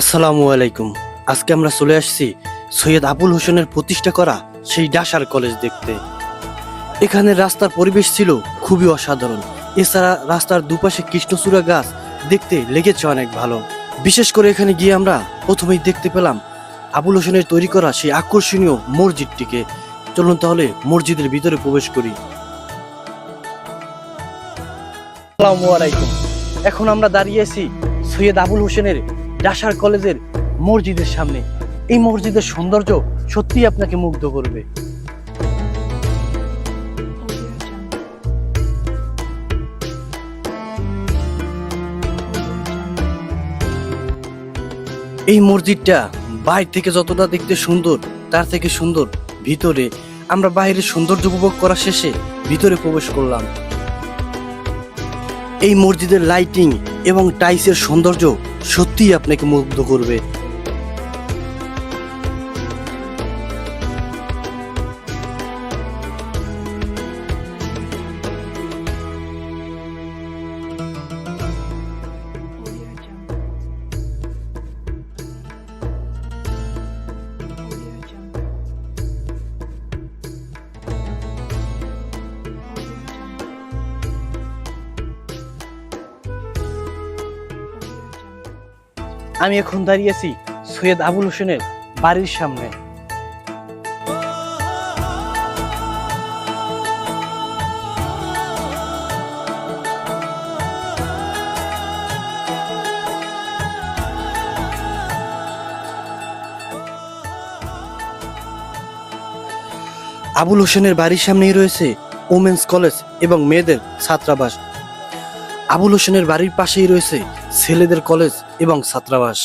আসসালামু আলাইকুম। আজকে আমরা চলে আসছি সৈয়দ আবুল হোসেনের প্রতিষ্ঠা করা সেই ডাসার কলেজ দেখতে। এখানে রাস্তার পরিবেশ ছিল খুবই অসাধারণ। এছাড়া রাস্তার দুপাশে কৃষ্ণচূড়া গাছ দেখতে লেগেছে অনেক ভালো। বিশেষ করে এখানে গিয়ে আমরা প্রথমেই দেখতে পেলাম আবুল হোসেনের তৈরি করা সেই আকর্ষণীয় মসজিদটিকে। চলুন তাহলে মসজিদের ভিতরে প্রবেশ করি। আসসালামু আলাইকুম। এখন আমরা দাঁড়িয়ে আছি সৈয়দ আবুল হোসেনের ডাসার কলেজের মসজিদের সামনে। এই মসজিদের সৌন্দর্য সত্যিই আপনাকে মুগ্ধ করবে। এই মসজিদটা বাইরে থেকে যতটা দেখতে সুন্দর, তার থেকে সুন্দর। ভিতরে আমরা বাইরের সৌন্দর্য উপভোগ করা শেষে ভিতরে প্রবেশ করলাম। এই মসজিদের লাইটিং এবং টাইসের সৌন্দর্য সত্যিই আপনাকে মুগ্ধ করবে। আমি এখন দাঁড়িয়েছি সৈয়দ আবুল হোসেনের বাড়ির সামনে। আবুল হোসেনের বাড়ির সামনেই রয়েছে ওমেন্স কলেজ এবং মেয়েদের ছাত্রাবাস। আবুল হোসেনের বাড়ির পাশেই রয়েছে ছেলেদের কলেজ এবং ছাত্রাবাস।